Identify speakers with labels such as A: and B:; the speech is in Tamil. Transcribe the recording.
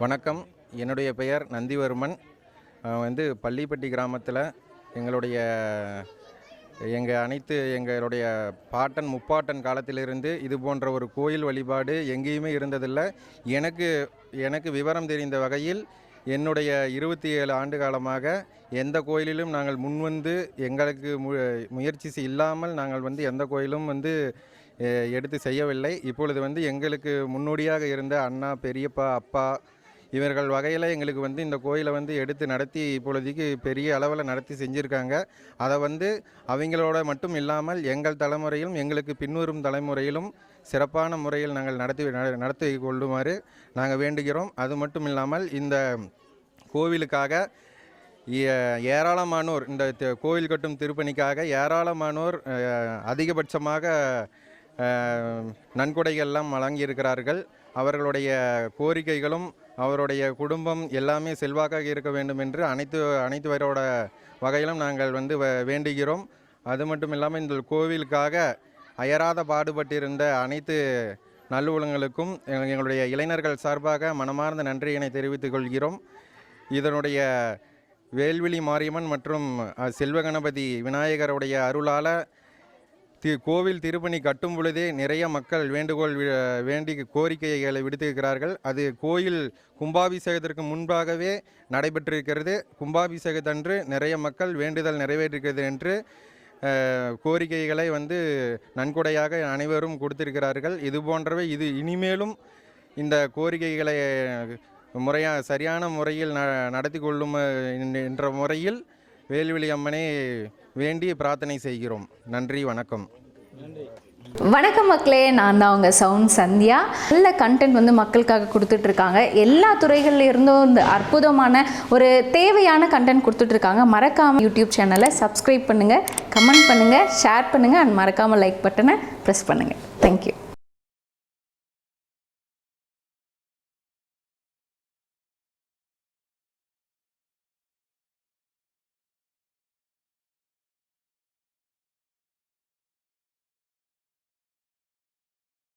A: வணக்கம். என்னுடைய பெயர் நந்திவர்மன். வந்து பள்ளிப்பட்டி கிராமத்தில் எங்களுடைய எங்கள் அனைத்து எங்களுடைய பாட்டன் முப்பாட்டன் காலத்திலிருந்து இது போன்ற ஒரு கோயில் வழிபாடு எங்கேயுமே இருந்ததில்லை. எனக்கு எனக்கு விவரம் தெரிந்த வகையில் என்னுடைய இருபத்தி ஏழு ஆண்டு காலமாக எந்த கோயிலிலும் நாங்கள் முன்வந்து எங்களுக்கு மு முயற்சி இல்லாமல் நாங்கள் வந்து எந்த கோயிலும் வந்து எடுத்து செய்யவில்லை. இப்பொழுது வந்து எங்களுக்கு முன்னோடியாக இருந்த அண்ணா பெரியப்பா அப்பா இவர்கள் வகையில் எங்களுக்கு வந்து இந்த கோயிலை வந்து எடுத்து நடத்தி இப்பொழுதைக்கு பெரிய அளவில் நடத்தி செஞ்சுருக்காங்க. அதை வந்து அவங்களோட மட்டும் இல்லாமல் எங்கள் தலைமுறையிலும் எங்களுக்கு பின்வரும் தலைமுறையிலும் சிறப்பான முறையில் நாங்கள் நடத்தி நடத்தி கொள்ளுமாறு நாங்கள் வேண்டுகிறோம். அது மட்டும் இல்லாமல் இந்த கோவிலுக்காக ஏ- ஏராளமானோர் இந்த கோவில் கட்டும் திருப்பணிக்காக ஏராளமானோர் அதிகபட்சமாக நன்கொடைகள்லாம் வழங்கியிருக்கிறார்கள். அவர்களுடைய கோரிக்கைகளும் அவருடைய குடும்பம் எல்லாமே செல்வாக்காக இருக்க வேண்டும் என்று அனைத்து அனைத்து பேரோட வகையிலும் நாங்கள் வந்து வ- வேண்டுகிறோம். அது மட்டும் இல்லாமல் இந்த கோவிலுக்காக அயராத பாடுபட்டிருந்த அனைத்து நல்லுவலங்களுக்கும் எங்களுடைய இளைஞர்கள் சார்பாக மனமார்ந்த நன்றியினை தெரிவித்துக் கொள்கிறோம். இதனுடைய வேல்விழி மாரியம்மன் மற்றும் செல்வகணபதி விநாயகருடைய அருளால் கோவில் திருப்பணி கட்டும் பொழுதே நிறைய மக்கள் வேண்டுகோள் வி- வேண்டி கோரிக்கைகளை விடுத்திருக்கிறார்கள். அது கோயில் கும்பாபிஷேகத்திற்கு முன்பாகவே நடைபெற்றிருக்கிறது. கும்பாபிஷேகத்தன்று நிறைய மக்கள் வேண்டுதல் நிறைவேற்றிருக்கிறது என்று கோரிக்கைகளை வந்து நன்கொடையாக அனைவரும் கொடுத்திருக்கிறார்கள். இது போன்றவை இது இனிமேலும் இந்த கோரிக்கைகளை முறையாக சரியான முறையில் ந நடத்தி கொள்ளும் என்ற முறையில் வேல்விழி அம்மனை வேண்டி பிரார்த்தனை செய்கிறோம். நன்றி வணக்கம்.
B: வணக்கம் மக்களே நான் தான் உங்கள் சவுண்ட் சந்தியா. நல்ல கண்டென்ட் வந்து மக்களுக்காக கொடுத்துட்டு இருக்காங்க எல்லா துறைகள்லேருந்தும் இந்த அற்புதமான ஒரு தேவையான கண்டென்ட் கொடுத்துட்டு இருக்காங்க யூடியூப் சேனலை சப்ஸ்கிரைப் பண்ணுங்கள் கமெண்ட் பண்ணுங்கள் ஷேர் பண்ணுங்கள் அண்ட் மறக்காமல் லைக் பட்டனை ப்ரெஸ் பண்ணுங்கள் தேங்க்யூ